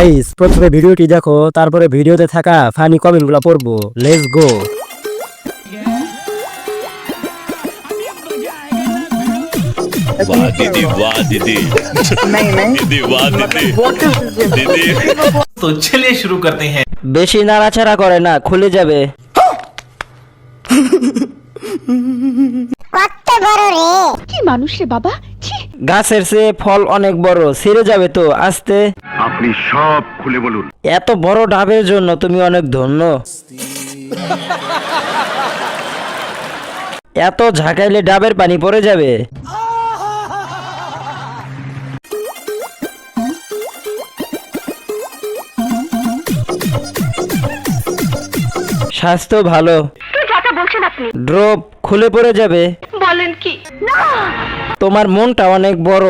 Guys প্রথমে ভিডিওটি দেখো তারপরে ভিডিওতে থাকা ফানি কমেন্টগুলো পড়ব। লেটস গো তো চলে শুরু করতে হ্যাঁ বেশি নাড়াচাড়া করে না খুলে যাবে। কি মানুষ রে বাবা? ছি গাছের চেয়ে ফল অনেক বড় ছিঁড়ে যাবে তো আস্তে। আপনি সব খুলে বলুন। এত বড় ডাবের জন্য তুমি অনেক ধন্য। এত ঝাঁকাইলে ডাবের পানি পড়ে যাবে। স্বাস্থ্য ভালো। যাটা বলছেন আপনি। ড্রপ খুলে পড়ে যাবে। বলেন কি? তোমার মনটা অনেক বড়।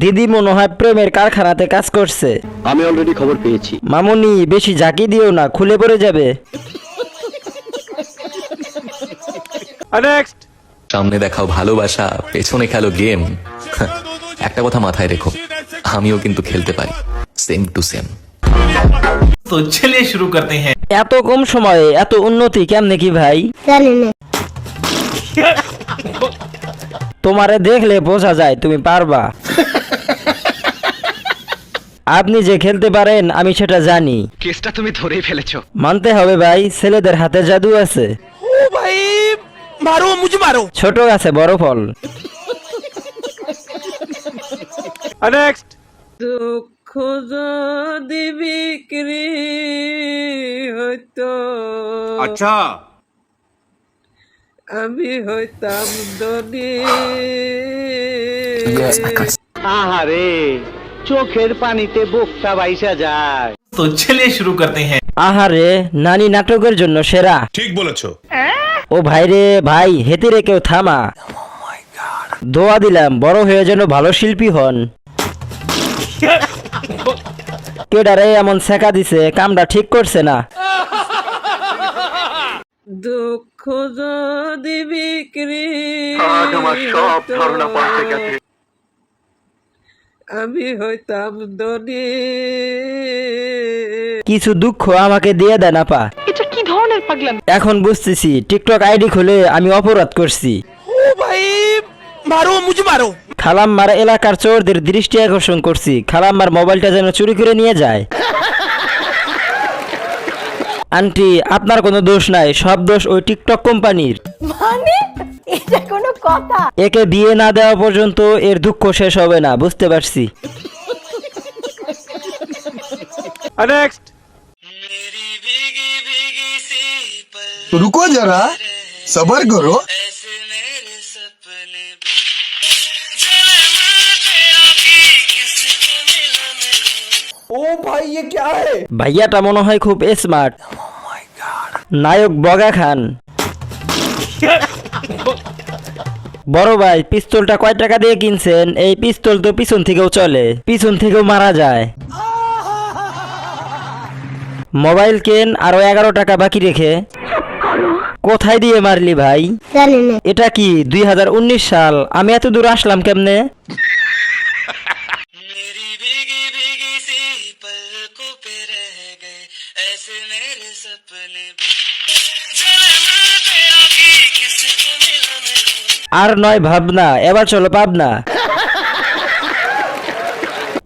দিদি মনে হয় প্রেমের কারখানাতে কাজ করছে। আমি অলরেডি খবর পেয়েছি। মামুনি বেশি জাকি দিও না খুলে পড়ে যাবে। সামনে দেখাও ভালোবাসা পেছনে খেলো গেম একটা কথা মাথায় রেখো আমিও কিন্তু খেলতে পারি। সেম টু সেম তো চলে শুরু করতে হ্যাঁ। এত কম সময়ে এত উন্নতি কেমনে কি ভাই? জানি না। তোমারে দেখলে বোঝা যায় তুমি পারবা। আপনি যে খেলতে পারেন আমি সেটা জানি। কেসটা তুমি ধরেই ফেলেছো। মানতে হবে ভাই ছেলেদের হাতে জাদু আছে। ও ভাই মারো মুঝে মারো। ছোট আছে বড় ফল। নেক্সট দুঃখ যদি বিক্রি হইতো। আচ্ছা। আমি হইতাম আহারে চোখের পানিতে বোকটা বাইসা যায়। তো ছেলে শুরু করতে হ্যাঁ। আহারে নানি নাটকের জন্য সেরা। ঠিক বলেছ। ও ভাই রে ভাই হেতে রে কেউ থামা। দোয়া দিলাম বড় হয়ে যেন ভালো শিল্পী হন। কেডারে এমন শেখা দিছে কামটা ঠিক করছে না। দুঃখ যদি বিক্রি আমি হইতাম ধনী। কিছু দুঃখ আমাকে দিয়ে দেন আপা। এটা কি ধরনের পাগলাম? এখন বুঝতেছি টিকটক আইডি খুলে আমি অপরাধ করছি। খালাম্মার এলাকার চোরদের দৃষ্টি আকর্ষণ করছি। খালাম্মার মোবাইলটা যেন চুরি করে নিয়ে যায়। আন্টি আপনার কোনো দোষ নাই সব দোষ ওই টিকটক কোম্পানির মানে এটা কোনো কথা একে বিয়ে না দেওয়া পর্যন্ত এর দুঃখ শেষ হবে না বুঝতে পারছি तो रुको जरा सबर करो ভাইয়াটা মনে হয় খুব স্মার্ট নায়ক বগা খান। বড় ভাই পিস্তলটা কয় টাকা দিয়ে কিনছেন? এই পিস্তল তো পিছন থেকেও চলে। পিছন থেকেও মারা যায়। মোবাইল কেন আরও এগারো টাকা বাকি রেখে? কোথায় দিয়ে মারলি ভাই? এটা কি দুই হাজার উনিশ সাল? আমি এত দূর আসলাম কেমনে? আর নয় ভাবনা এবার চলো পাবনা।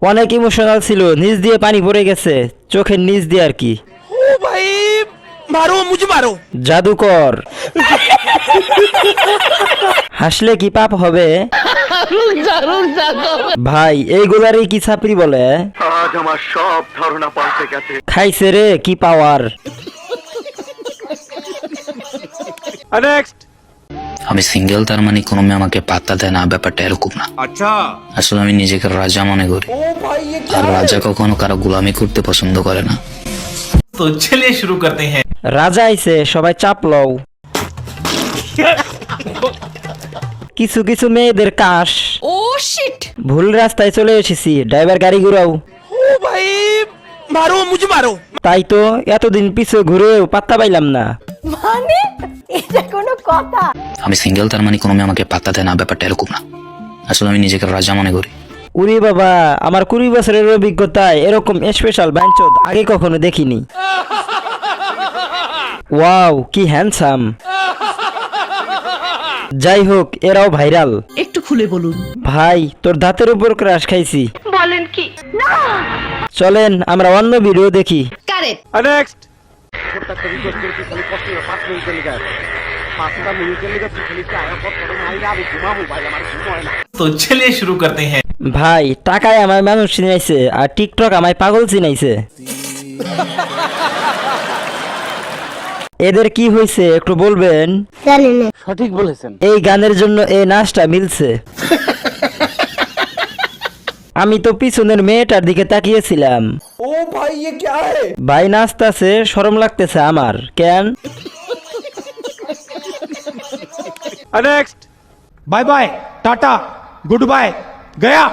অনেক ইমোশনাল ছিল নিচ দিয়ে পানি পড়ে গেছে চোখের নিচ দিয়ে আর কি। জাদুকর। হাসলে কি পাপ হবে? ভাই এইগুলারই কি ছাপড়ি বলে? আজ আমার সব ধারণা পাল্টে গেছে। খাইছে রে কি পাওয়ার? নেক্সট আমি সিঙ্গেল তার মানে কোনো মেয়ে আমাকে পাত্তা দেয় না ব্যাপারটা এরকম না। আচ্ছা। আসলে আমি নিজেকে রাজা মনে করি। আর রাজা কখনো কারও গোলামি করতে পছন্দ করে না। তো ছেলে শুরু করতে হ্যাঁ। রাজা আইছে সবাই চাপ লও। কিছু কিছু মেয়েদের কাশ। ও শিট ভুল রাস্তায় চলে এসেছি ড্রাইভার গাড়ি ঘুরাও। ও ভাই মারো মুজ মারো। তাই তো এতদিন পিছে ঘুরেও পাত্তা পাইলাম না। মানে? কোনো কথা। আমি সিঙ্গেল তার মানে কোনো মেয়ে আমাকে পাত্তা দেয় না ব্যাপারটা এরকম না। আসলে আমি নিজেকে রাজা মনে করি। উরি বাবা আমার কুড়ি বছরের অভিজ্ঞতায় এরকম স্পেশাল ব্যাঞ্চদ আগে কখনো দেখিনি। ওয়াও কি হ্যান্ডসাম যাই হোক এরাও ভাইরাল একটু খুলে বলুন। ভাই তোর দাঁতের উপর ক্রাশ খাইছি। বলেন কি? চলেন আমরা অন্য ভিডিও দেখি। কারেক্ট নেক্সট তো চলে শুরু করতে হ্যাঁ ভাই টাকায় আমার মানুষ চিনাইছে আর টিকটক আমায় পাগল চিনাইছে। এদের কি হয়েছে একটু বলবেন? সঠিক বলেছেন। এই গানের জন্য এই নাচটা মিলছে। আমি তো পিছনের মেয়েটার দিকে তাকিয়েছিলাম। ও ভাই ভাই নাচতাছে সরম লাগতেছে আমার। কেন? Next bye bye tata goodbye गया